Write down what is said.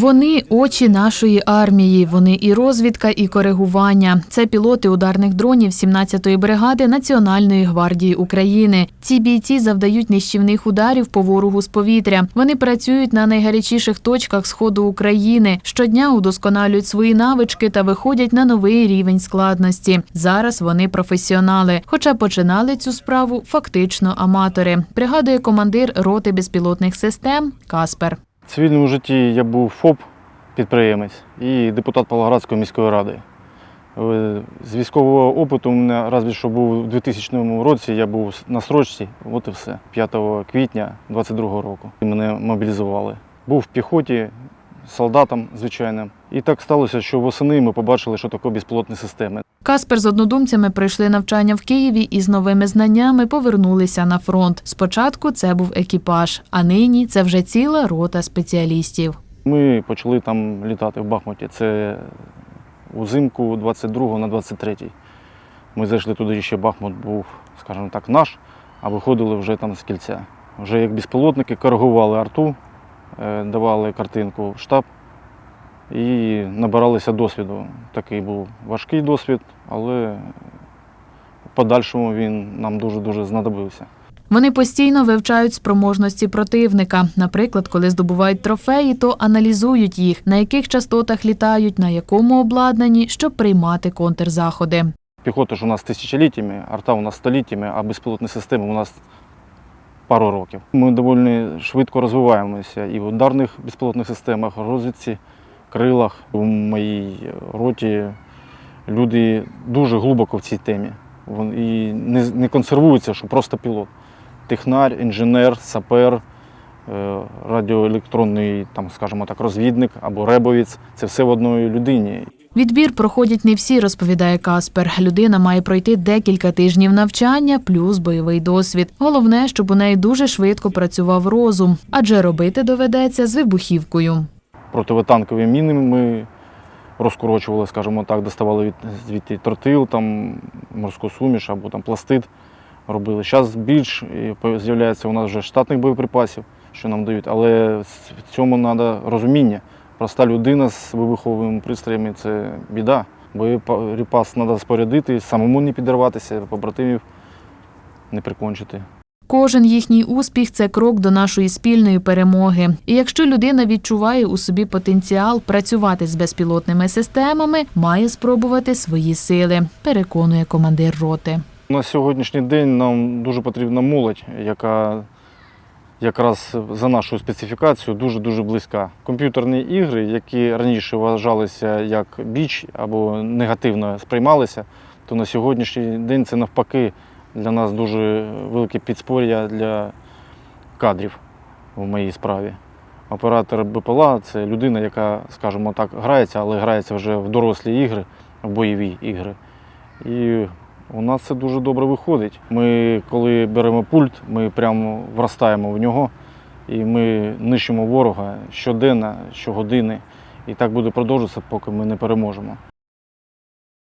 Вони очі нашої армії. Вони і розвідка, і коригування. Це пілоти ударних дронів 17-ї бригади Національної гвардії України. Ці бійці завдають нищівних ударів по ворогу з повітря. Вони працюють на найгарячіших точках сходу України. Щодня удосконалюють свої навички та виходять на новий рівень складності. Зараз вони професіонали, хоча починали цю справу фактично аматори. Пригадує командир роти безпілотних систем Каспер. Цивільному житті я був ФОП, підприємець і депутат Павлоградської міської ради. Е, З військового опиту у мене разві що був у 2000 році, я був на срочці, от і все, 5 квітня 22 року. Мене мобілізували. Був в піхоті, солдатом звичайним. І так сталося, що восени ми побачили, що таке безпілотні системи. Каспер з однодумцями пройшли навчання в Києві і з новими знаннями повернулися на фронт. Спочатку це був екіпаж, а нині це вже ціла рота спеціалістів. Ми почали там літати в Бахмуті. Це узимку 22 на 23. Ми зайшли туди, ще Бахмут був, скажімо так, наш, а виходили вже там з кільця. Вже як безпілотники коригували арту, давали картинку в штаб і набиралися досвіду. Такий був важкий досвід, але в подальшому він нам дуже-дуже знадобився. Вони постійно вивчають спроможності противника. Наприклад, коли здобувають трофеї, то аналізують їх, на яких частотах літають, на якому обладнанні, щоб приймати контрзаходи. Піхота ж у нас тисячоліттями, арта у нас століттями, а безпілотні системи у нас пару років. Ми доволі швидко розвиваємося і в ударних безпілотних системах, розвідці, крилах. У моїй роті люди дуже глибоко в цій темі. І не, не консервуються, що просто пілот. Технар, інженер, сапер, е, радіоелектронний, там, скажімо так, розвідник або ребовець це все в одної людині. Відбір проходять не всі, розповідає Каспер. Людина має пройти декілька тижнів навчання плюс бойовий досвід. Головне, щоб у неї дуже швидко працював розум, адже робити доведеться з вибухівкою. противотанкові міни ми розкорочували, скажімо так, доставали від, звідти тротил, там, морську суміш або там пластид робили. Зараз більш з'являється у нас вже штатних боєприпасів, що нам дають, але в цьому треба розуміння. Проста людина з вибуховими пристроями це біда. Боєприпас треба спорядити, самому не підірватися, побратимів не прикончити. Кожен їхній успіх це крок до нашої спільної перемоги. І якщо людина відчуває у собі потенціал працювати з безпілотними системами, має спробувати свої сили, переконує командир роти. На сьогоднішній день нам дуже потрібна молодь, яка якраз за нашу специфікацію дуже-дуже близька. Комп'ютерні ігри, які раніше вважалися як біч або негативно сприймалися, то на сьогоднішній день це навпаки для нас дуже велике підспоря для кадрів в моїй справі. Оператор БПЛА це людина, яка, скажімо так, грається, але грається вже в дорослі ігри, в бойові ігри. І у нас це дуже добре виходить. Ми, коли беремо пульт, ми прямо вростаємо в нього і ми нищимо ворога щоденно, щогодини. І так буде продовжуватися, поки ми не переможемо.